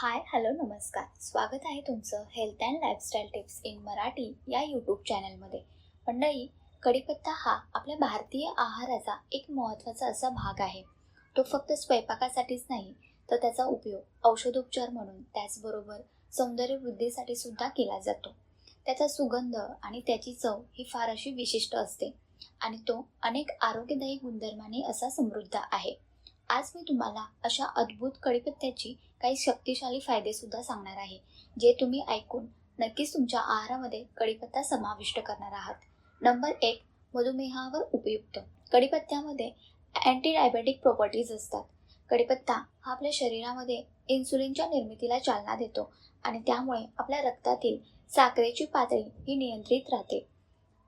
Hi hello नमस्कार. स्वागत आहे तुमचं health and lifestyle tips in Marathi या यूट्यूब चॅनलमध्ये मंडळी कढीपत्ता हा आपल्या भारतीय आहाराचा एक महत्त्वाचा असा भाग आहे. तो फक्त स्वयंपाकासाठीच नाही तर त्याचा उपयोग औषधोपचार म्हणून त्याचबरोबर सौंदर्यवृद्धीसाठी सुद्धा केला जातो. त्याचा सुगंध आणि त्याची चव ही फार अशी विशिष्ट असते आणि तो अनेक आरोग्यदायी गुणधर्माने असा समृद्ध आहे. आज मी तुम्हाला अशा अद्भुत कढीपत्त्याची काही शक्तिशाली फायदे सुद्धा सांगणार आहे जे तुम्ही ऐकून नक्कीच तुमच्या आहारामध्ये कढीपत्ता समाविष्ट करणार आहात. नंबर एक मधुमेहावर उपयुक्त. कढीपत्त्यामध्ये अँटी डायबेटिक प्रॉपर्टीज असतात. कढीपत्ता हा आपल्या शरीरामध्ये इन्सुलिनच्या निर्मितीला चालना देतो आणि त्यामुळे आपल्या रक्तातील साखरेची पातळी ही नियंत्रित राहते.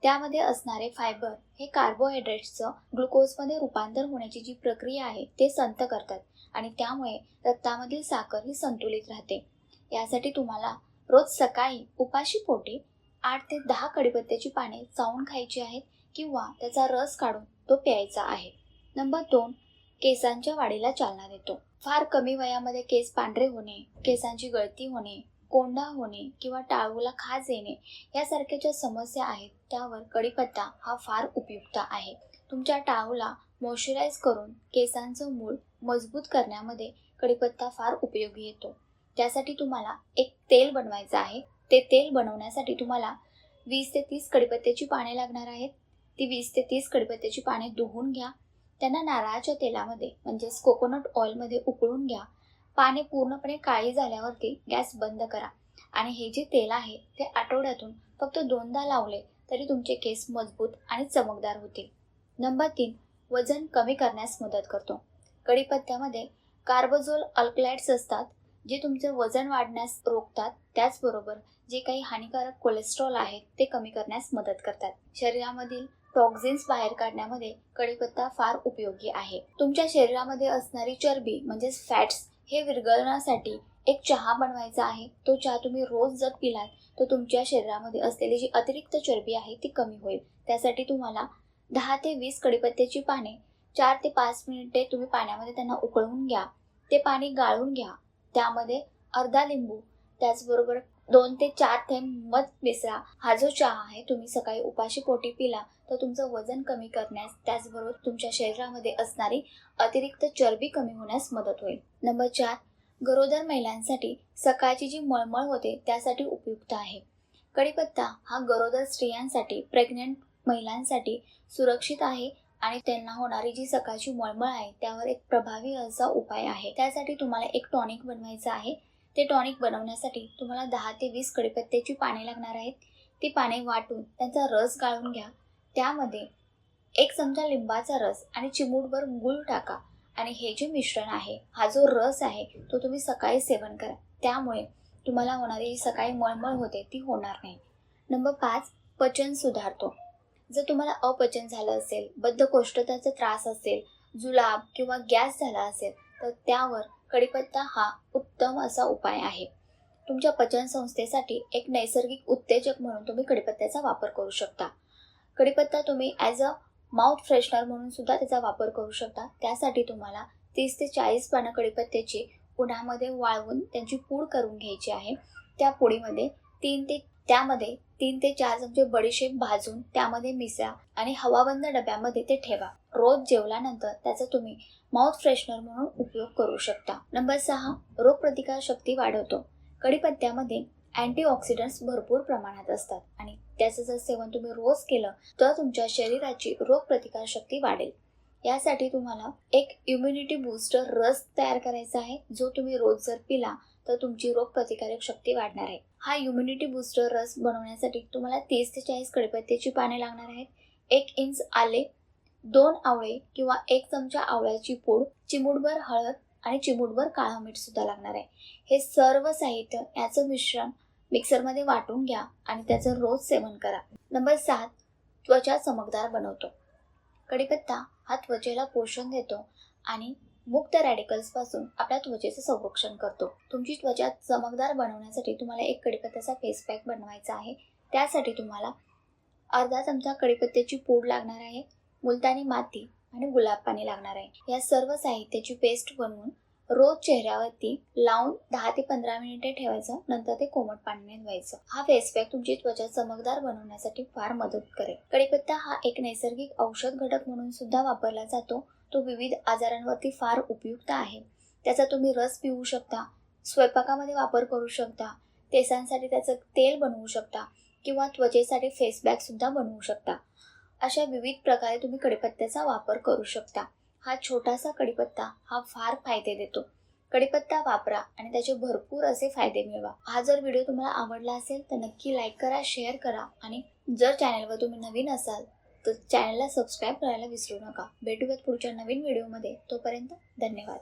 त्यामध्ये असणारे फायबर हे कार्बोहायड्रेट्सचं ग्लुकोजमध्ये रूपांतर होण्याची जी प्रक्रिया आहे ते संत करतात. आणि त्यामुळे रक्तामधील साखर ही संतुलित राहते. यासाठी तुम्हाला रोज सकाळी उपाशी पोटी आठ ते दहा कडीपत्त्याची पाने चावून खायची आहेत किंवा त्याचा रस काढून तो प्यायचा आहे. नंबर दोन केसांच्या वाढीला चालना देतो. फार कमी वयामध्ये केस पांढरे होणे केसांची गळती होणे कोंडा होणे किंवा टाळूला खाज येणे यासारख्या ज्या समस्या आहेत त्यावर कढीपत्ता हा फार उपयुक्त आहे. तुमच्या टाळूला मॉइश्चराईज करून केसांचं मूळ मजबूत करण्यामध्ये कढीपत्ता फार उपयोगी येतो. त्यासाठी तुम्हाला एक तेल बनवायचं आहे. ते तेल बनवण्यासाठी तुम्हाला वीस ते तीस कढीपत्त्याची पाने लागणार आहेत. ती वीस ते तीस कढीपत्त्याची पाने धुवून घ्या. त्यांना नारळाच्या तेलामध्ये म्हणजेच कोकोनट ऑइलमध्ये उकळून घ्या. पाने पूर्णपणे काळी झाल्यावरती गॅस बंद करा. आणि हे जे तेल आहे ते आठवड्यातून फक्त दोनदा लावले तरी तुमचे केस मजबूत आणि चमकदार होतील. नंबर तीन वजन कमी करण्यास मदत करतो. कढीपत्त्यामध्ये कार्बोझोल अल्कलाइड्स असतात जे तुमचे वजन वाढण्यास रोखतात. त्याचबरोबर जे काही हानिकारक कोलेस्ट्रॉल आहेत ते कमी करण्यास मदत करतात. शरीरामधील टॉक्झिन्स बाहेर काढण्यामध्ये कढीपत्ता फार उपयोगी आहे. तुमच्या शरीरामध्ये असणारी चरबी म्हणजेच फॅट्स हे विरघळण्यासाठी एक चहा बनवायचा आहे. तो चहा तुम्ही रोज जर पिलात तर तुमच्या शरीरामध्ये असलेली जी अतिरिक्त चरबी आहे ती कमी होईल. त्यासाठी तुम्हाला दहा ते वीस कडीपत्त्याची पाने चार ते पाच मिनिटे तुम्ही पाण्यामध्ये त्यांना उकळवून घ्या. ते पाणी गाळून घ्या. त्यामध्ये अर्धा लिंबू त्याचबरोबर दोन ते चार थेंब मध मिसळा. हा जो चहा आहे तुम्ही सकाळी उपाशी पोटी पिला तर तुमचं वजन कमी करण्यास त्याचबरोबर तुमच्या शरीरामध्ये असणारी अतिरिक्त चरबी कमी होण्यास मदत होईल. नंबर चार गरोदर महिलांसाठी सकाळची जी मळमळ होते त्यासाठी उपयुक्त आहे. कढीपत्ता हा गरोदर स्त्रियांसाठी प्रेग्नेंट महिलांसाठी सुरक्षित आहे आणि त्यांना होणारी जी सकाळची मळमळ आहे त्यावर एक प्रभावी असा उपाय आहे. त्यासाठी तुम्हाला एक टॉनिक बनवायचं आहे. ते टॉनिक बनवण्यासाठी तुम्हाला दहा ते वीस कडीपत्त्याची पाने लागणार आहेत. ती पाने वाटून त्यांचा रस गाळून घ्या. त्यामध्ये एक चमचा लिंबाचा रस आणि चिमूटभर गूळ टाका. आणि हे जे मिश्रण आहे हा जो रस आहे तो तुम्ही सकाळी सेवन करा. त्यामुळे तुम्हाला होणारी जी सकाळी मळमळ होते ती होणार नाही. नंबर पाच पचन सुधारतो. जर तुम्हाला अपचन झालं असेल बद्धकोष्ठताचा त्रास असेल जुलाब किंवा गॅस झाला असेल तर त्यावर कढीपत्ता हा उत्तम असा उपाय आहे. तुमच्या पचन संस्थेसाठी एक नैसर्गिक उत्तेजक म्हणून तुम्ही कढीपत्त्याचा वापर करू शकता. कढीपत्ता तुम्ही ॲज अ माउथ फ्रेशनर म्हणून सुद्धा त्याचा वापर करू शकता. त्यासाठी तुम्हाला तीस ते चाळीस पानं कढीपत्त्याची उन्हामध्ये वाळवून त्यांची पूड करून घ्यायची आहे. त्या पोळीमध्ये तीन ते त्यामध्ये तीन ते चार चमचे बडीशेप भाजून त्यामध्ये मिसळा आणि हवाबंद डब्यामध्ये ते ठेवा. रोज जेवल्यानंतर त्याचा तुम्ही माउथ फ्रेशनर म्हणून उपयोग करू शकता. नंबर सहा रोगप्रतिकार शक्ती वाढवतो. कढीपत्त्यामध्ये अँटीऑक्सिडंट्स भरपूर प्रमाणात असतात आणि त्याचं जर सेवन तुम्ही रोज केलं तर तुमच्या शरीराची रोगप्रतिकार शक्ती वाढेल. यासाठी तुम्हाला एक इम्युनिटी बूस्टर रस तयार करायचा आहे जो तुम्ही रोज जर पिला तर तुमची रोगप्रतिकारक शक्ती वाढणार आहे. हा इम्युनिटी बूस्टर रस बनवण्यासाठी तुम्हाला तीस ते चाळीस कडीपत्त्याची पाने लागणार आहेत. एक इंच आले दोन आवळे किंवा एक चमचा आवळ्याची पूड चिमूटभर हळद आणि चिमूटभर काळं मीठ सुद्धा लागणार आहे. हे सर्व साहित्य याचं मिश्रण मिक्सरमध्ये वाटून घ्या आणि त्याचं रोज सेवन करा. नंबर सात त्वचा चमकदार बनवतो. कढीपत्ता हा त्वचेला पोषण देतो आणि मुक्त रॅडिकल्सपासून आपल्या त्वचेचं संरक्षण करतो. तुमची त्वचा चमकदार बनवण्यासाठी तुम्हाला एक कडीपत्त्याचा फेस पॅक बनवायचा आहे. त्यासाठी तुम्हाला अर्धा चमचा कडीपत्त्याची पूड लागणार आहे मुलतानी माती आणि गुलाब पाणी लागणार आहे. या सर्व साहित्याची पेस्ट बनवून रोज चेहऱ्यावरती लावून दहा ते पंधरा मिनिटे ठेवायचं नंतर ते कोमट पाण्याने धुवायचं. हा फेस पॅक तुमची त्वचा चमकदार बनवण्यासाठी फार मदत करेल. कडीपत्ता हा एक नैसर्गिक औषध घटक म्हणून सुद्धा वापरला जातो. तो विविध आजारांवरती फार उपयुक्त आहे. त्याचा तुम्ही रस पिऊ शकता स्वयंपाकामध्ये वापर करू शकता केसांसाठी त्याचं तेल बनवू शकता किंवा त्वचेसाठी फेस सुद्धा बनवू शकता. अशा विविध प्रकारे तुम्ही कढीपत्त्याचा वापर करू शकता. हा छोटासा कढीपत्ता हा फार फायदे देतो. कढीपत्ता वापरा आणि त्याचे भरपूर असे फायदे मिळवा. हा जर व्हिडिओ तुम्हाला आवडला असेल तर नक्की लाईक करा शेअर करा आणि जर चॅनलवर तुम्ही नवीन असाल तर चॅनलला सबस्क्राईब करायला विसरू नका. भेटूयात पुढच्या नवीन व्हिडिओमध्ये तोपर्यंत धन्यवाद.